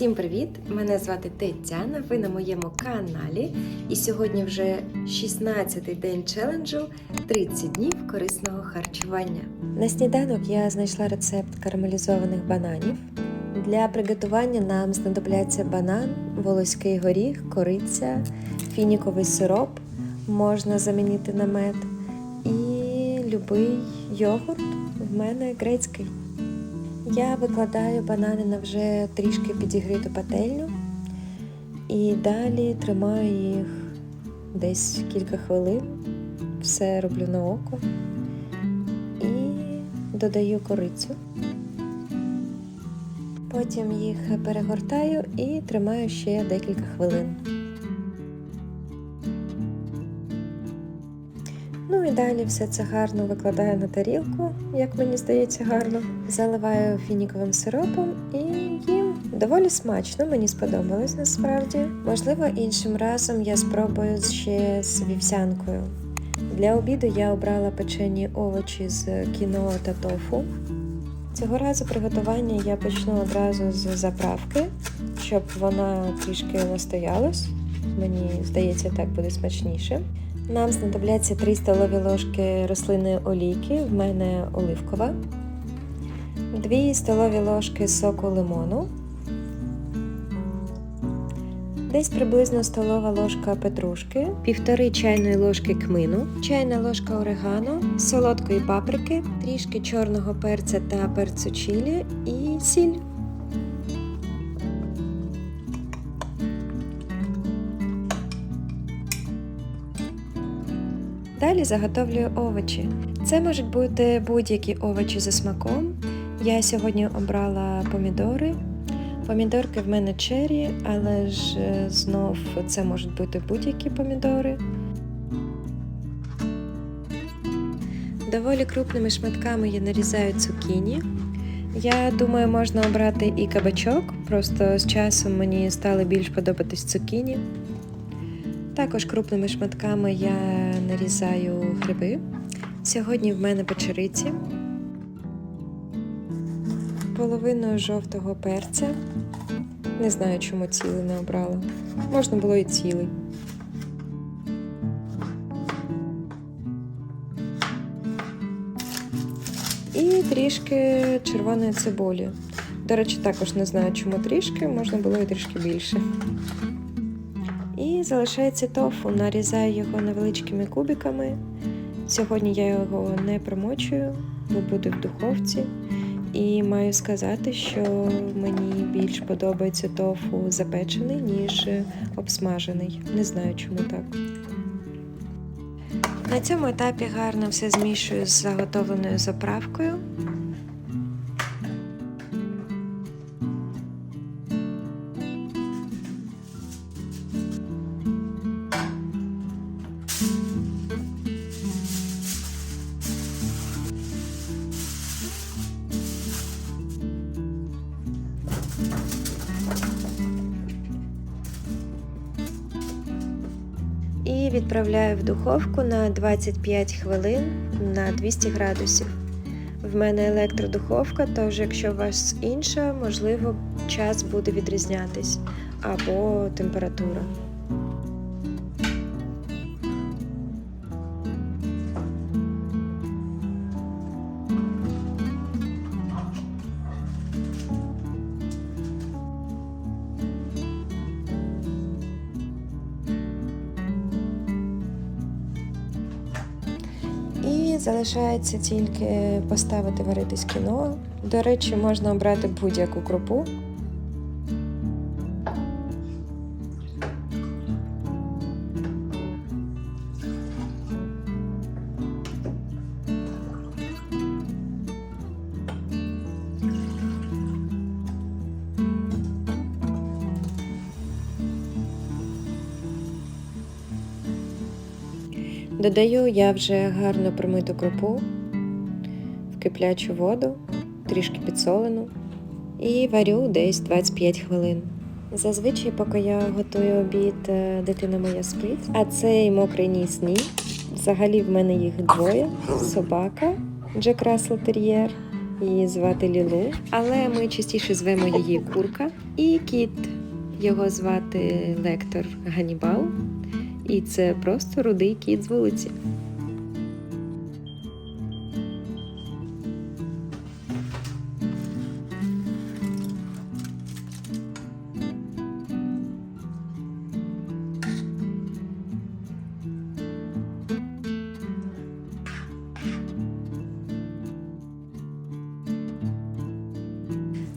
Всім привіт! Мене звати Тетяна. Ви на моєму каналі. І сьогодні вже 16-й день челенджу 30 днів корисного харчування. На сніданок я знайшла рецепт карамелізованих бананів. Для приготування нам знадобляться банан, волоський горіх, кориця, фініковий сироп, можна замінити на мед і любий йогурт. В мене грецький. Я викладаю банани на вже трішки підігріту пательню і далі тримаю їх десь кілька хвилин. Все роблю на око і додаю корицю. Потім їх перегортаю і тримаю ще декілька хвилин. І далі все це гарно викладаю на тарілку, як мені здається, гарно. Заливаю фініковим сиропом і їм доволі смачно, мені сподобалось насправді. Можливо, іншим разом я спробую ще з вівсянкою. Для обіду я обрала печені овочі з кіно та тофу. Цього разу приготування я почну одразу з заправки, щоб вона трішки настоялась. Мені здається, так буде смачніше. Нам знадобляться 3 столові ложки рослинної олійки, в мене оливкова, 2 столові ложки соку лимону, десь приблизно столова ложка петрушки, півтори чайної ложки кмину, чайна ложка орегано, солодкої паприки, трішки чорного перця та перцю чилі і сіль. Далі заготовлюю овочі. Це можуть бути будь-які овочі за смаком. Я сьогодні обрала помідори. Помідорки в мене чері, але ж е, знов це можуть бути будь-які помідори. Доволі крупними шматками я нарізаю цукіні. Я думаю, можна обрати і кабачок, просто з часом мені стали більш подобатись цукіні. Також крупними шматками я нарізаю гриби. Сьогодні в мене печериці, половину жовтого перця. Не знаю, чому цілий не обрала. Можна було і цілий. І трішки червоної цибулі. До речі, також не знаю, чому трішки, можна було і трішки більше. Залишається тофу, нарізаю його невеличкими кубиками. Сьогодні я його не промочую, бо буде в духовці. І маю сказати, що мені більш подобається тофу запечений, ніж обсмажений. Не знаю, чому так. На цьому етапі гарно все змішую з заготовленою заправкою. І відправляю в духовку на 25 хвилин на 200 градусів. В мене електродуховка, тож якщо у вас інша, можливо, час буде відрізнятись або температура. І залишається тільки поставити варитись кіно. До речі, можна обрати будь-яку крупу. Додаю я вже гарно промиту крупу в киплячу воду, трішки підсолену, і варю десь 25 хвилин. Зазвичай, поки я готую обід, е, дитина моя спить, а цей мокрий ніс ні. Взагалі в мене їх двоє: собака Джек Рассел Тер'єр Її звати Лілу, але ми частіше звемо її курка. І кіт. Його звати Лектор Ганібал. І це просто рудий кіт з вулиці.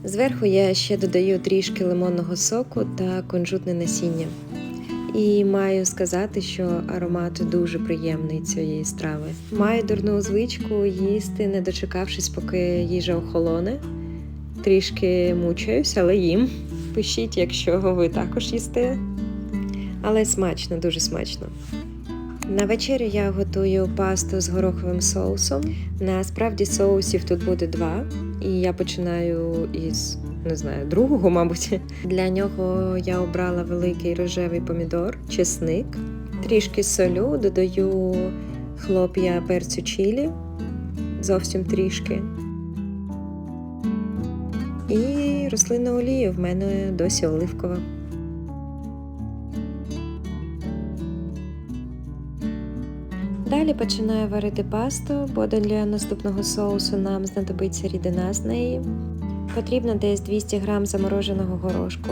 Зверху я ще додаю трішки лимонного соку та кунжутне насіння. І маю сказати, що аромат дуже приємний цієї страви. Маю дурну звичку їсти, не дочекавшись, поки їжа охолоне. Трішки мучаюсь, але їм. Пишіть, якщо ви також їсте. Але смачно, дуже смачно. На вечерю я готую пасту з гороховим соусом. Насправді соусів тут буде два, і я починаю із не знаю, другого, мабуть. Для нього я обрала великий рожевий помідор, чесник, трішки солю, додаю хлоп'я перцю чилі, зовсім трішки. І рослинну олію в мене досі оливкова. Далі починаю варити пасту, бо для наступного соусу нам знадобиться рідина з неї. Потрібно десь 200 г замороженого горошку.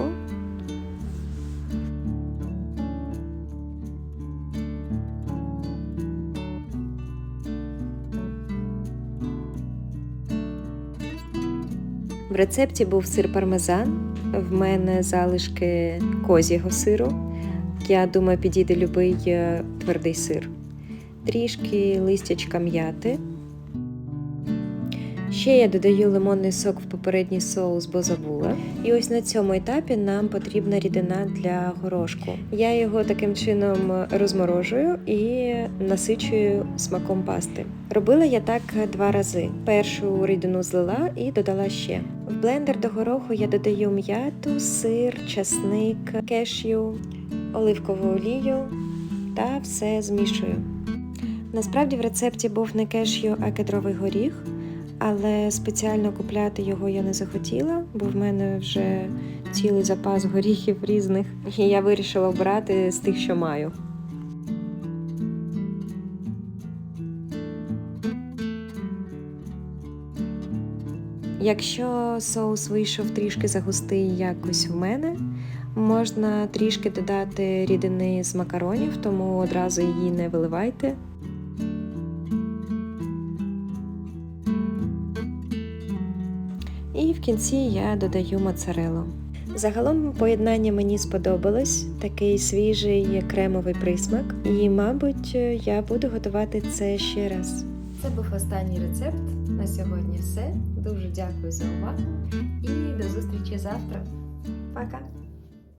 В рецепті був сир пармезан. В мене залишки козього сиру. Я думаю, підійде любий е, твердий сир. Трішки листячка м'яти. Ще я додаю лимонний сок в попередній соус, бо забула. І ось на цьому етапі нам потрібна рідина для горошку. Я його таким чином розморожую і насичую смаком пасти. Робила я так два рази: першу рідину злила і додала ще. В блендер до гороху я додаю м'яту, сир, часник, кешю, оливкову олію та все змішую. Насправді в рецепті був не кешю, а кедровий горіх але спеціально купляти його я не захотіла, бо в мене вже цілий запас горіхів різних, і я вирішила обрати з тих, що маю. Якщо соус вийшов трішки загустий якось в мене, можна трішки додати рідини з макаронів, тому одразу її не виливайте. В кінці я додаю моцарелу. Загалом поєднання мені сподобалось, такий свіжий кремовий присмак, і, мабуть, я буду готувати це ще раз. Це був останній рецепт. На сьогодні все. Дуже дякую за увагу і до зустрічі завтра. Пока!